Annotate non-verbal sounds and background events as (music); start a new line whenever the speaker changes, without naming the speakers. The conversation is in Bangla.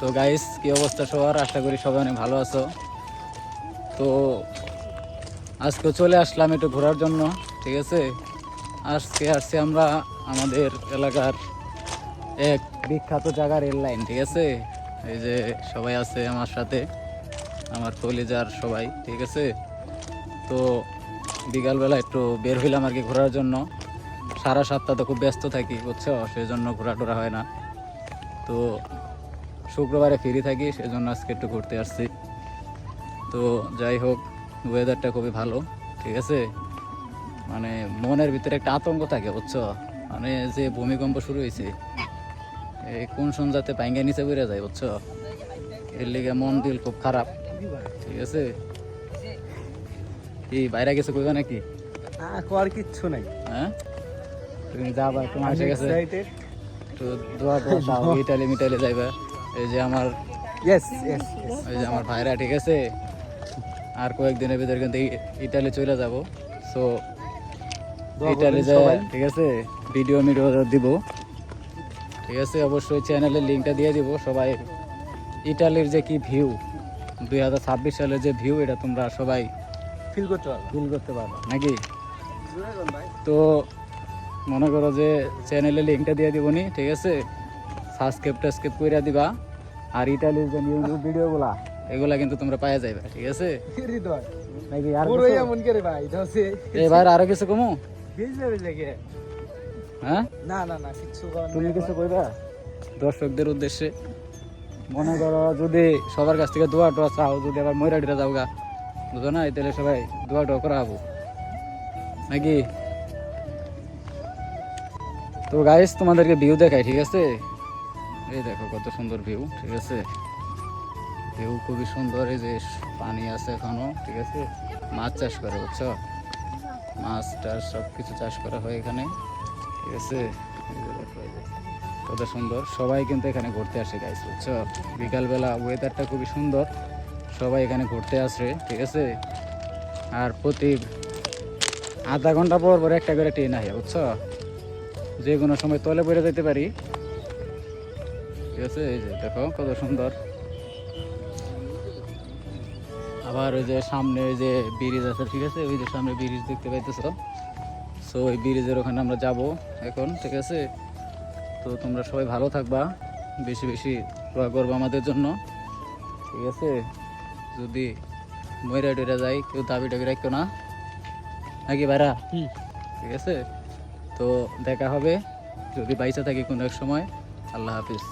তো গাইস কি অবস্থা সবার? আশা করি সবাই অনেক ভালো আছো। তো আজকে চলে আসলাম একটু ঘোরার জন্য, ঠিক আছে? আজকে আসছি আমরা আমাদের এলাকার এক বিখ্যাত জায়গা রেল লাইন, ঠিক আছে? এই যে সবাই আছে আমার সাথে, আমার কলিজার সবাই, ঠিক আছে? তো বিকালবেলা একটু বের হইলাম আর কি ঘোরার জন্য। সারা সপ্তাহ তো খুব ব্যস্ত থাকি, বুঝছ? সেই জন্য ঘোরা টোরা হয় না। তো শুক্রবারে ফ্রি থাকি সেজন্য আজকে একটু ঘুরতে আসছি। তো যাই হোক ওয়েদারটা খুবই ভালো ঠিক আছে? মানে মনের ভিতরে একটা আতঙ্ক থাকে বুঝছ? মানে যে ভূমিকম্প শুরু হয়েছে এই কোন সন্ধ্যাতে পাইঙ্গা নিচে বেড়ে যায় বুঝছ? এর লিগে মন দিল খুব খারাপ ঠিক আছে? কি বাইরে গেছে কইবা নাকি?
আর কিচ্ছু নাই।
হ্যাঁ? তুমি যাবা তোমার
এক্সাইটেড
তো দোয়া দোয়া দাও (laughs) ইটালি মিটালি যাইবা। এই যে আমার
ইয়েস ইয়েস
এই যে আমার ভাইরা ঠিক আছে? আর কয়েকদিনের ভিতরে কিন্তু ইটালি চলে যাব। সো ইটালি ঠিক আছে? ভিডিও মিডিও দিব। ঠিক আছে? অবশ্যই চ্যানেলের লিঙ্কটা দিয়ে দিব। সবাই ইটালির যে কি ভিউ দুই হাজার ছাব্বিশ সালের যে ভিউ এটা তোমরা সবাই
ফিল করতে পারব।
ফিল করতে পারবে নাকি? তো মনে করো যে চ্যানেলে লিঙ্কটা দিয়ে দিবনি ঠিক আছে? সাবস্ক্রাইব টাসক্রাইব করে দিবা। আর ইটালির যে নিউ নিউ (laughs) ভিডিওগুলা এগুলা কিন্তু তোমরা পাওয়া যাবে ঠিক আছে?
হৃদয়?
নাকি আর
পুরো এমন করে ভাই
আরও কিছু কমু?
বেজে
হ্যাঁ?
না না না কিচ্ছু
তুমি কিছু কইবা? দর্শকদের উদ্দেশ্যে মনে করো যদি সবার কাছ থেকে দোয়া টোয়া চাও যদি আবার ময়রাডিরা যাও গা বুঝো না তাহলে সবাই দোয়া টোয়া করা হব। নাকি? তো গাইস তোমাদেরকে ভিউ দেখাই ঠিক আছে? এই দেখো কত সুন্দর ভিউ, ঠিক আছে? ভিউ খুবই সুন্দর, এই যে পানি আছে এখনও, ঠিক আছে? মাছ চাষ করে, বুঝছ? মাছ টাছ সব কিছু চাষ করা হয় এখানে, ঠিক আছে। কত সুন্দর। সবাই কিন্তু এখানে ঘুরতে আসে গাইস বুঝছ? বিকালবেলা ওয়েদারটা খুবই সুন্দর, সবাই এখানে ঘুরতে আসে, ঠিক আছে? আর প্রতি আধা ঘণ্টা পর পর একটা করে ট্রেন আহে বুঝছ? যে কোনো সময় তলে পড়ে যেতে পারি। ঠিক আছে এই যে দেখো কত সুন্দর। আবার ওই যে সামনে ওই যে ব্রিজ আছে ঠিক আছে? ওই যে সামনে ব্রিজ দেখতে পাইতেছো। সো ওই ব্রিজের ওখানে আমরা যাব এখন ঠিক আছে? তো তোমরা সবাই ভালো থাকবা বেশি বেশি দোয়া করব আমাদের জন্য ঠিক আছে? যদি ময়রা টয়রা যাই কেউ দাবি টাবি রাখতো না। নাকি ভাইরা। ঠিক আছে? তো দেখা হবে যদি বাইসা থাকি কোনো এক সময় আল্লাহ হাফিজ।